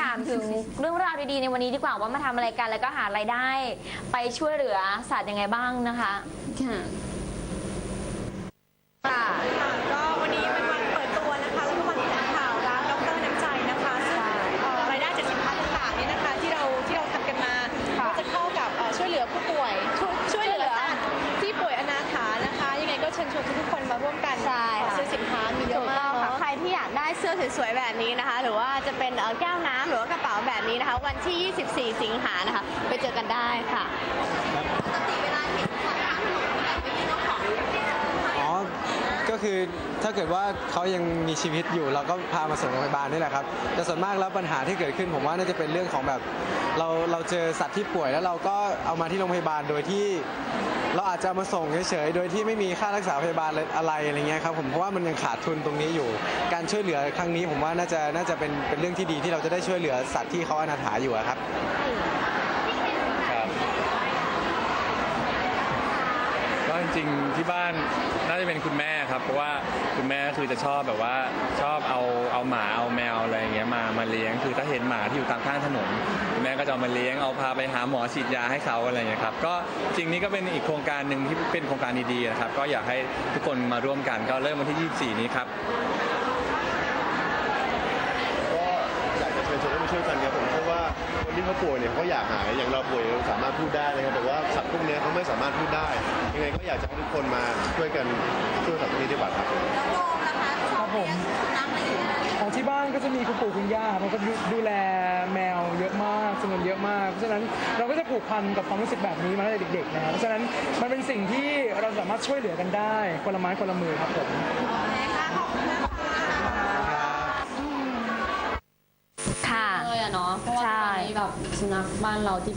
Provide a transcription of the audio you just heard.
ถามถึงเรื่องราวดีๆในวันนี้ดีกว่าว่ามาทำอะไรกันแล้วก็หารายได้ ไปช่วยเหลือสัตว์ยังไงบ้างนะคะค่ะค่ะ ค่ะก็วันนี้เป็นวันเปิดตัวนะคะแล้วก็วันแถลงข่าวร้านดรน้ำใจนะคะซึ่งเอ่อรายได้จากสินค้าต่างๆเนี่ยนะคะที่เราที่เราทำกันมาก็จะเข้ากับเอ่อช่วยเหลือผู้ป่วยช่วยช่วยเหลือสัตว์ที่ป่วยอนาถานะคะ ยังไงก็เชิญชวนทุก เสื้อสวยๆแบบนี้นะคะ หรือว่าจะเป็นเอ่อแก้วน้ำหรือว่ากระเป๋าแบบนี้นะคะ วันที่ 24 สิงหานะคะ ไปเจอกันได้ค่ะอ๋อก็คือถ้าเกิดว่าเขายังมีชีวิตอยู่ เราก็พามาส่งโรงพยาบาลนี่แหละครับแต่ส่วนมากแล้วปัญหาที่เกิดขึ้นผมว่าน่าจะเป็นเรื่องของแบบ เราเราเจอสัตว์ที่ป่วยแล้วเราก็เอามาที่โรงพยาบาลโดยที่ เราอาจจะมาส่งเฉยๆ โดยที่ไม่มีค่ารักษาพยาบาลอะไรอะไรเงี้ยครับผมเพราะว่ามันยังขาดทุนตรงนี้อยู่ การช่วยเหลือครั้งนี้ผมว่าน่าจะน่าจะเป็นเป็นเรื่องที่ดีที่เราจะได้ช่วยเหลือสัตว์ที่เขาอนาถาอยู่ครับ จริงๆที่บ้านน่าจะเป็นคุณแม่ครับ เพราะว่าคุณแม่คือจะชอบแบบว่าชอบเอาเอาหมาเอาแมวอะไรอย่างเงี้ยมามาเลี้ยง คือถ้าเห็นหมาที่อยู่ตามข้างถนนคุณแม่ก็จะเอามาเลี้ยงเอาพาไปหาหมอฉีดยาให้เขาอะไรอย่างเงี้ยครับก็จริงนี้ก็เป็นอีกโครงการหนึ่งที่เป็นโครงการดีๆนะครับก็อยากให้ทุกคนมาร่วมกันก็เริ่มวันที่ 24 นี้ครับ ก็อยากจะเชิญชวนให้มาช่วยกันครับผมเพราะว่าคนที่ เขาป่วยเนี่ยเขาก็อยากหายอย่างเราป่วยเราสามารถพูดได้นะครับแต่ว่าสัตว์พวกเนี้ยเขาไม่สามารถพูดได้ยังไงก็อยากจะให้ทุกคนมาช่วยกันช่วยสัตว์พวกนี้ดีกว่าครับครับผมของที่บ้านก็จะมีคุณปู่คุณย่าครับเขาก็ดูดูแลแมวเยอะมากจำนวนเยอะมาก เพราะฉะนั้นเราก็จะผูกพันกับความรู้สึกแบบนี้มาตั้งแต่เด็กๆนะครับเพราะฉะนั้นมันเป็นสิ่งที่เราสามารถช่วยเหลือกันได้คนละไม้คนละมือครับผมค่ะเลยอะเนาะ เพราะว่าใช่ตอนนี้แบสุนัขบ้านเราที่